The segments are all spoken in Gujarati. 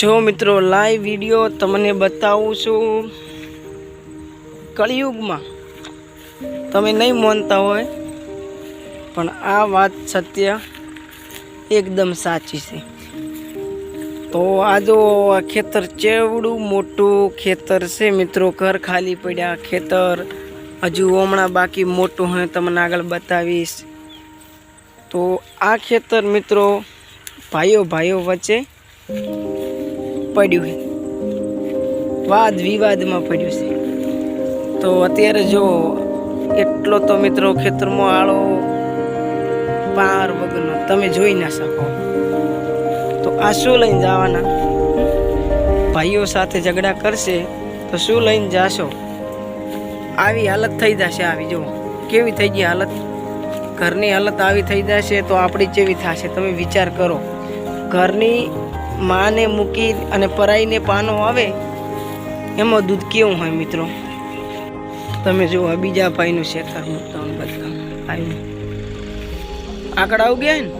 જો મિત્રો લાઈવ વીડિયો તમને બતાવું છું. કળિયુગમાં તમે નહીં માનતા હોય, પણ આ વાત સત્ય એકદમ સાચી છે. તો આ જો ખેતર ચેવડું મોટું ખેતર છે મિત્રો, ઘર ખાલી પડ્યા ખેતર. હજુ હમણાં બાકી મોટું હોય તમને આગળ બતાવીશ. તો આ ખેતર મિત્રો ભાઈઓ ભાઈઓ વચ્ચે પડ્યું છે વાદ વિવાદમાં પડ્યું છે. તો અત્યારે જો એટલો તો મિત્રો ખેતરમાં આળો પાર વગરનો તમે જોઈ ના શકો. તો આ શું લઈને જવાના? ભાઈઓ સાથે ઝઘડા કરશે તો શું લઈને જાશો? આવી હાલત થઈ જશે આવી, જો. કેવી થઈ ગઈ હાલત? ઘરની હાલત આવી થઈ જશે તો આપણી જેવી થશે. તમે વિચાર કરો. ઘરની માને મૂકી અને પરાઈને પાનો આવે, એમાં દૂધ કેવું હોય મિત્રો? તમે જુઓ આ બીજા ભાઈનું શેતર મૂકતા બધા. આવ્યું આંકડા આવ ગયા ને?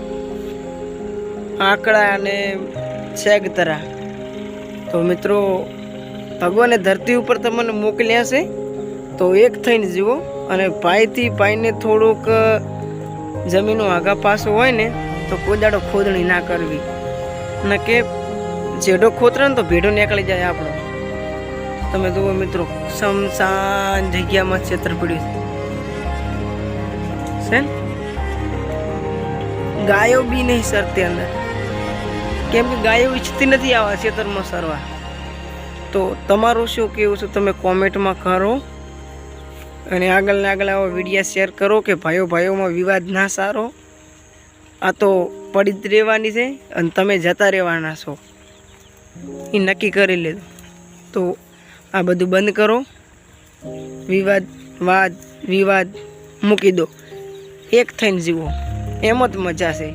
આંકડા અને સેગતરા તો મિત્રો, ભગવાને ધરતી ઉપર તમને મોકલ્યા છે. તો એક થઈને જીવો અને પાયથી પાઈને થોડુંક જમીનો આગા પાસો હોય ને, તો કોદાડો ખોદણી ના કરવી. ને કે જેડો ખોતરે ને તો ભેડો નીકળી જાય આપણો. તમે જુઓ મિત્રો સમસાન જગ્યામાં છેતર પડ્યું છે. ગાયો બી નહીં સરતી અંદર. કેમ કે ગાયો ઈચ્છતી નથી આવા છેતરમાં સરવા. તો તમારું શું કેવું છે તમે કોમેન્ટમાં કરો. અને આગળ ને આગળ આવા વિડીયા શેર કરો કે ભાઈઓ ભાઈઓમાં વિવાદ ના સારો. આ તો પડી જ રહેવાની છે અને તમે જતા રહેવાના છો. એ નક્કી કરી લેજો તો આ બધું બંધ કરો. વિવાદ, વાદ, વિવાદ મૂકી દો. એક થઈને જીવો. એમ જ મજા છે.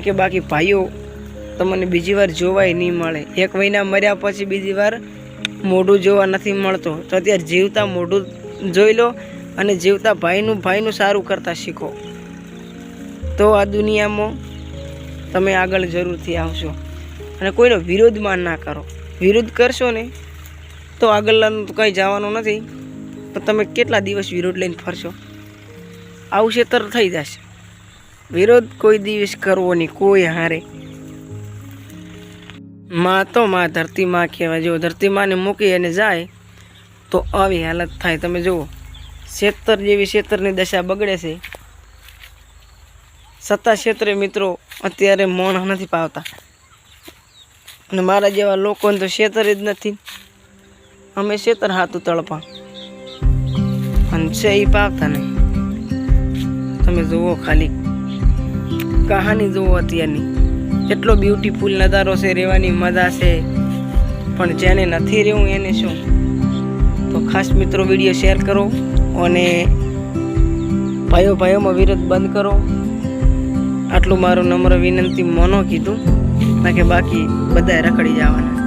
કે બાકી ભાઈઓ તમને બીજી વાર જોવાય નહીં મળે. એક મહિના મર્યા પછી બીજી વાર મોઢું જોવા નથી મળતો. તો અત્યારે જીવતા મોઢું જોઈ લો અને જીવતા ભાઈનું ભાઈનું સારું કરતાં શીખો. તો આ દુનિયામાં તમે આગળ જરૂરથી આવશો. અને કોઈનો વિરોધમાં ના કરો. વિરોધ કરશો ને, તો આગળનું કંઈ જવાનું નથી. તો તમે કેટલા દિવસ વિરોધ લઈને ફરશો? આવું છેતર થઈ જશે. વિરોધ કોઈ દિવસ કરવો નહીં, કોઈ હારે. માં તો માં ધરતી માં કહેવાય. જો ધરતી માને મૂકી અને જાય, તો આવી હાલત થાય. તમે જુઓ શેતર જેવી શેતરની દશા બગડે છે. સત્તા ક્ષેત્રે મિત્રો અત્યારે મોણ નથી પાવતા. અને મારા જેવા લોકોને તો ક્ષેત્ર જ નથી. અમે ક્ષેત્ર હાથું તળપા અને છે એ પાવતા નહીં. તમે જુઓ ખાલી. કહાની જુઓ અત્યારની. એટલો બ્યુટીફુલ નજારો છે, રહેવાની મજા છે. પણ જેને નથી રહેવું એને શું? તો ખાસ મિત્રો વીડિયો શેર કરો અને ભાઈઓ ભાઈઓમાં વિરોધ બંધ કરો. આટલું મારું નમ્ર વિનંતી મોનો કીધું. કે બાકી બધાય રખડી જવાના.